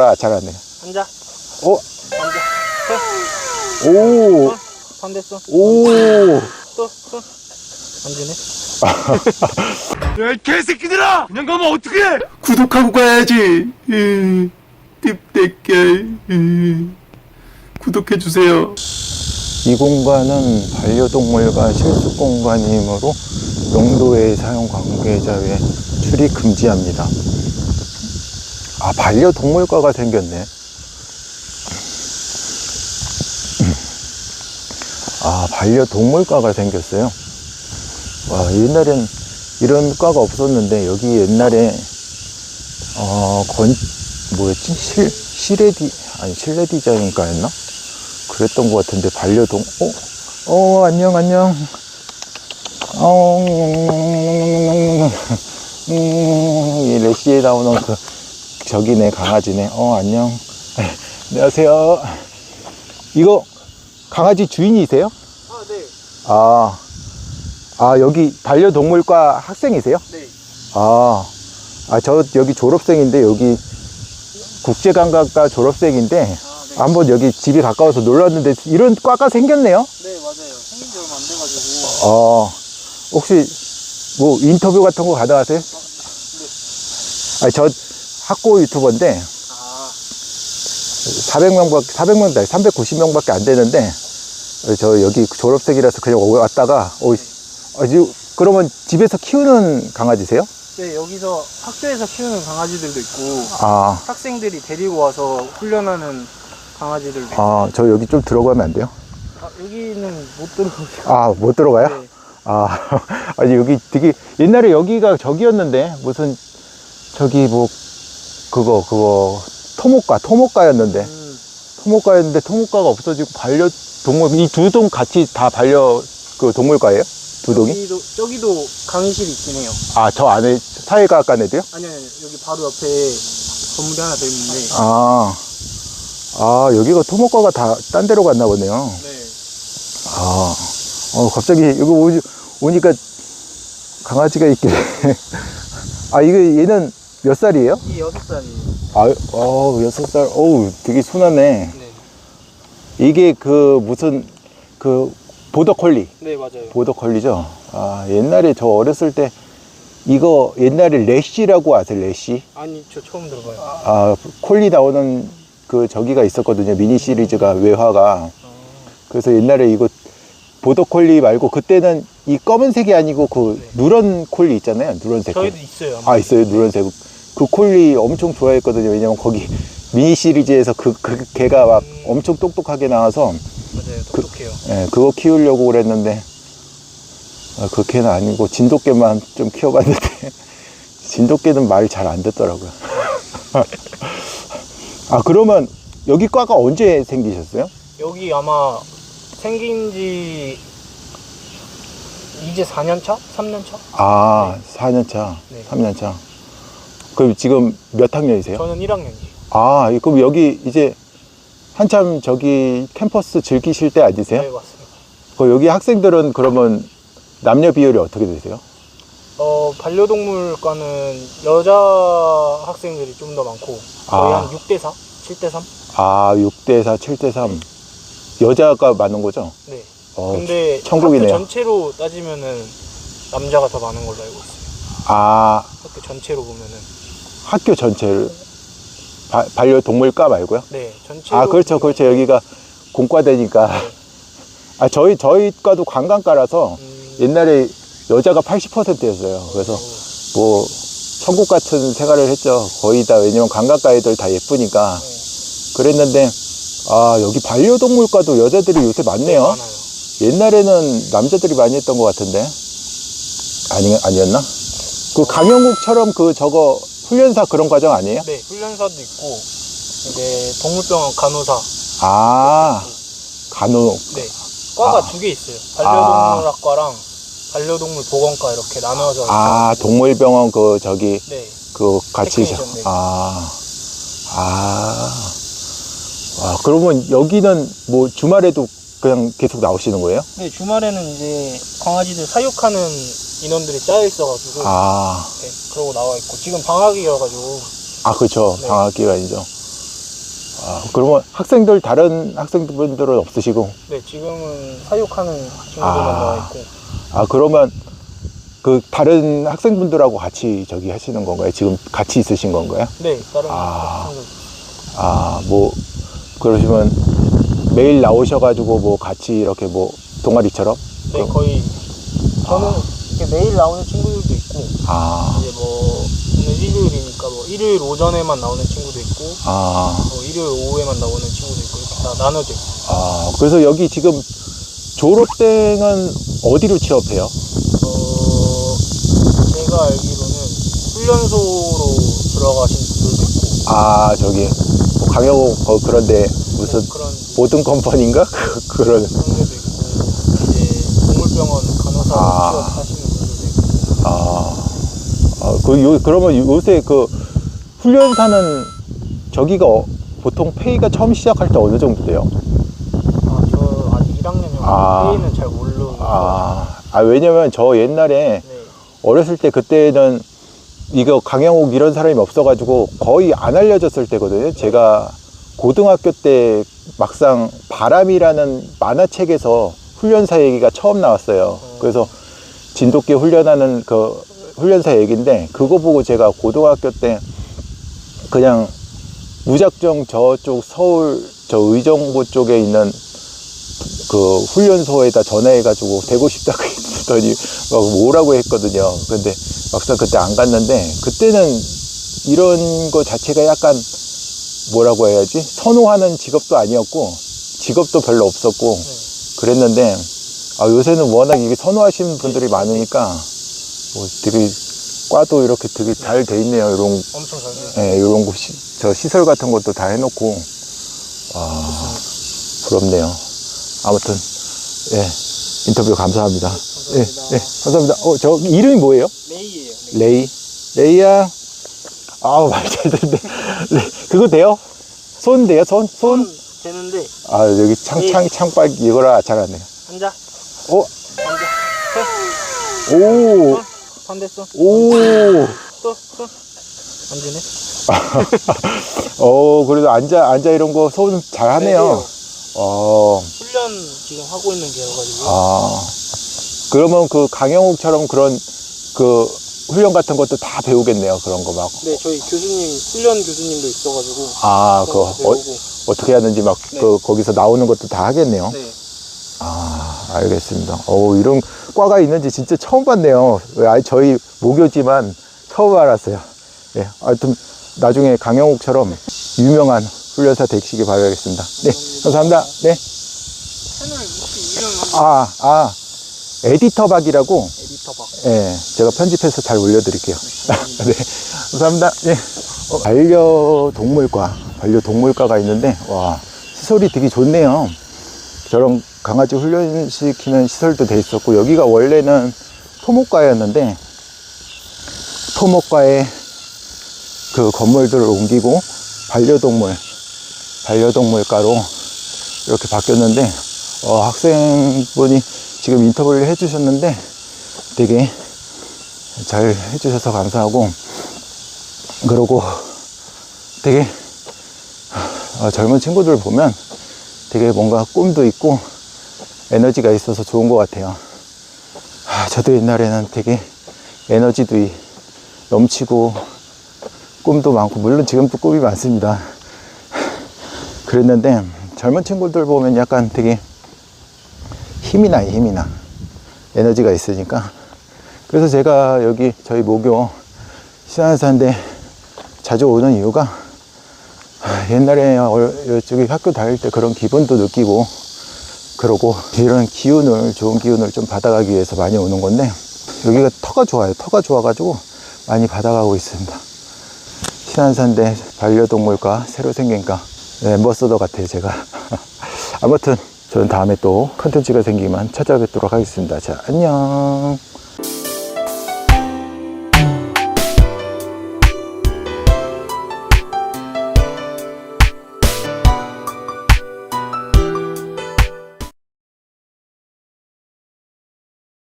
아, 잘하네. 앉아. 어? 앉아. 오, 손 됐어. 오. 또 손. 앉으네. 야, 이 개새끼들아! 그냥 가면 어떡해! 구독하고 가야지. 음, 구독해주세요. 이 공간은 반려동물과 실습 공간이므로 용도의 사용 관계자 외 출입 금지합니다. 아, 반려동물과가 생겼네. 아, 반려동물과가 생겼어요. 와, 옛날엔 이런 과가 없었는데, 여기 옛날에, 어, 건, 뭐였지? 실, 실내 디, 아니, 실내 디자인과였나? 그랬던 것 같은데, 반려동, 어? 어, 안녕, 안녕. 어, 음, 이 레시에 나오는 그, 저기네, 강아지네. 어, 안녕. 안녕하세요. 이거, 강아지 주인이세요? 아 네. 아, 아, 여기 반려동물과 학생이세요? 네. 아, 아, 저 여기 졸업생인데, 여기 국제관광과 졸업생인데, 아 네. 한번 여기 집이 가까워서 놀랐는데, 이런 과가 생겼네요? 네 맞아요. 생긴 지 얼마 안 돼가지고. 어, 혹시 뭐 인터뷰 같은 거 가능하세요? 아니, 저 학고 유튜버인데, 아 400명밖에, 400명, 390명밖에 안 되는데, 저 여기 졸업생이라서 그냥 왔다가, 어, 아, 지금 그러면 집에서 키우는 강아지세요? 네 여기서 학교에서 키우는 강아지들도 있고 아, 학생들이 데리고 와서 훈련하는 강아지들도 있고. 아, 저 여기 좀 들어가면 안 돼요? 아, 여기는 못 들어오죠. 아, 못 들어가요? 네. 아, 아니, 여기 되게, 옛날에 여기가 저기였는데, 무슨, 저기 뭐, 그거, 그거, 토목가, 토목가였는데, 음, 토목가였는데, 토목가가 없어지고, 반려 동물, 이 두 동 같이 다 반려, 그 동물과예요? 두 동이? 여기도 저기도 강의실이 있긴 해요. 아, 저 안에 사회과학관 애도요? 아니 아니 여기 바로 옆에 건물이 하나 더 있는데. 아, 아, 여기가 토목과가 다 딴 데로 갔나 보네요. 네. 아, 어, 갑자기 여기 오, 오니까 강아지가 있길래. 아, 이게 얘는 몇 살이에요? 이 여섯 살이에요. 아, 어, 여섯 살. 어우, 되게 순하네. 네. 이게 그 무슨 그 보더콜리. 네 맞아요. 보더콜리죠. 아, 옛날에 저 어렸을 때 이거 옛날에 레시라고 아세요? 레시? 아니 저 처음 들어봐요. 아, 콜리 나오는 그 저기가 있었거든요. 미니 시리즈가 외화가. 그래서 옛날에 이거 보더콜리 말고 그때는 이 검은색이 아니고 그 누런 콜리 있잖아요. 누런색. 저희도 있어요. 아 있어요 누런색 그 콜리 엄청 좋아했거든요 왜냐면 거기 미니 시리즈에서 그, 그 개가 막 음. 엄청 똑똑하게 나와서 맞아요. 똑똑해요. 예, 그거 키우려고 그랬는데 아, 그 개는 아니고 진돗개만 좀 키워봤는데 진돗개는 말 잘 안 듣더라고요 아 그러면 여기 과가 언제 생기셨어요? 여기 아마 생긴 지 이제 4년 차? 3년 차? 아 4년 차 네. 3년 차 그럼 지금 몇 학년이세요? 저는 1학년이에요. 아, 그럼 여기 이제 한참 저기 캠퍼스 즐기실 때 아니세요? 네, 맞습니다. 그 여기 학생들은 그러면 남녀 비율이 어떻게 되세요? 어, 반려동물과는 여자 학생들이 좀 더 많고 거의 아. 한 6대 4, 7대 3? 아, 6대 4, 7대 3. 여자가 많은 거죠? 네. 어, 근데 천국이네요. 학교 전체로 따지면은 남자가 더 많은 걸로 알고 있어요. 아, 학교 전체로 보면은 학교 전체를 바- 반려동물과 말고요? 네, 전체로 아, 그렇죠, 그렇죠. 여기가 공과대니까. 아, 저희, 저희 과도 관광과라서 음, 옛날에 여자가 80%였어요. 그래서 뭐 천국 같은 생활을 했죠. 거의 다 왜냐면 관광가 애들 다 예쁘니까 그랬는데 아 여기 반려동물과도 여자들이 요새 많네요. 많아요. 옛날에는 남자들이 많이 했던 것 같은데 아니 아니었나? 그 강영국처럼 그 저거 훈련사 그런 과정 아니에요? 네, 훈련사도 있고 이제 동물병원 간호사 아 간호 네. 과가 아. 두 개 있어요. 반려동물학과랑 반려동물 보건과 이렇게 나눠져 있어요. 아 동물병원 그 저기 네. 그 같이 테크니션, 네. 아, 아, 와, 그러면 여기는 뭐 주말에도 그냥 계속 나오시는 거예요? 네, 주말에는 이제 강아지들 사육하는 인원들이 짜여 있어가지고 아, 네, 그러고 나와 있고 지금 방학이어가지고 아, 그렇죠. 네. 방학 기간이죠. 아, 그러면 학생들 다른 학생분들은 없으시고 네, 지금은 사육하는 친구들만 아. 나와 있고. 아 그러면 그 다른 학생분들하고 같이 저기 하시는 건가요? 지금 같이 있으신 건가요? 네, 다른 아. 친구들. 아 뭐 그러시면 매일 나오셔가지고 뭐 같이 이렇게 뭐 동아리처럼? 네, 그럼- 거의 저는 이렇게 매일 나오는 친구들도 있고 아, 이제 뭐 오늘 일요일이니까 뭐 일요일 오전에만 나오는 친구도 있고 아, 뭐 일요일 오후에만 나오는 친구도 있고 이렇게 다 나눠져 있어요. 아 그래서 여기 지금 졸업 때는 어디로 취업해요? 어, 제가 알기로는 훈련소로 들어가신 분들도 있고. 아 저기 뭐 강영호 거 그런데 무슨 뭐 그런 모든 컴퍼니인가 그- 그런 동물병원 간호사 아. 취업하시는 분들도 있고 아, 아, 그, 요, 그러면 요새 그 훈련사는 저기가 어- 보통 페이가 처음 시작할 때 어느 정도 돼요? 아, 저 아직 1학년이어서 아. 페이는 잘 모르고 아, 아 왜냐면 저 옛날에 네. 어렸을 때 그때는 이거 강영욱 이런 사람이 없어가지고 거의 안 알려졌을 때거든요. 제가 고등학교 때 막상 바람이라는 만화책에서 훈련사 얘기가 처음 나왔어요. 그래서 진돗개 훈련하는 그 훈련사 얘기인데 그거 보고 제가 고등학교 때 그냥 무작정 저쪽 서울 저 의정부 쪽에 있는 그 훈련소에다 전화해가지고 되고 싶다고 했더니 막 오라고 했거든요. 근데 막상 그때 안 갔는데 그때는 이런 거 자체가 약간 뭐라고 해야지 선호하는 직업도 아니었고 직업도 별로 없었고 그랬는데 아 요새는 워낙 이게 선호하시는 분들이 많으니까 뭐 되게 과도 이렇게 되게 잘 돼 있네요. 이런 엄청 잘 돼요. 예, 이런 곳, 시, 저 시설 같은 것도 다 해놓고, 아, 부럽네요. 아무튼, 예, 인터뷰 감사합니다. 예, 예, 감사합니다. 어, 저, 이름이 뭐예요? 메이예요. 레이. 레이야. 아우, 말 잘 듣네. 레, 그거 돼요? 손 돼요? 손? 손? 손 되는데 아, 여기 창, 창, 창밖 이거라 잘하네. 앉아. 어, 앉아. 오, 손 됐어. 오. 또 손. 앉으네. 어, 그래도 앉아, 앉아 이런 거손 잘하네요. 네, 어. 훈련 지금 하고 있는 게여가지고 아, 그러면 그 강영욱처럼 그런 그 훈련 같은 것도 다 배우겠네요. 그런 거 막. 네 저희 교수님 훈련 교수님도 있어가지고 아, 그, 그거 어, 어떻게 하는지 막, 네. 그, 거기서 나오는 것도 다 하겠네요. 네 아, 알겠습니다. 어 이런 과가 있는지 진짜 처음 봤네요. 아, 저희 모교지만 처음 알았어요. 예, 하여튼, 나중에 강영욱처럼 유명한 훈련사 되시길 바라겠습니다. 네, 감사합니다. 네. 채널 혹시 이름 아, 아, 에디터 박이라고 예, 제가 편집해서 잘 올려드릴게요. 네, 감사합니다. 예. 어, 반려동물과, 반려동물과가 있는데, 와, 시설이 되게 좋네요. 저런 강아지 훈련시키는 시설도 돼 있었고, 여기가 원래는 토목과였는데, 토목과에 그 건물들을 옮기고, 반려동물, 반려동물과로 이렇게 바뀌었는데, 어, 학생분이 지금 인터뷰를 해주셨는데, 되게 잘 해주셔서 감사하고 그러고 되게 어, 젊은 친구들 보면 되게 뭔가 꿈도 있고 에너지가 있어서 좋은 것 같아요. 아, 저도 옛날에는 되게 에너지도 이- 넘치고 꿈도 많고 물론 지금도 꿈이 많습니다. 그랬는데 젊은 친구들 보면 약간 되게 힘이 나요, 힘이 나. 에너지가 있으니까. 그래서 제가 여기 저희 모교 신안산대 자주 오는 이유가 아, 옛날에 얼- 이쪽에 학교 다닐 때 그런 기분도 느끼고 그러고 이런 기운을 좋은 기운을 좀 받아가기 위해서 많이 오는 건데 여기가 터가 좋아요. 터가 좋아가지고 많이 받아가고 있습니다. 신안산대 반려동물과 새로 생긴 과 엠버서더 같아요, 제가. 아무튼 저는 다음에 또 컨텐츠가 생기면 찾아뵙도록 하겠습니다. 자, 안녕.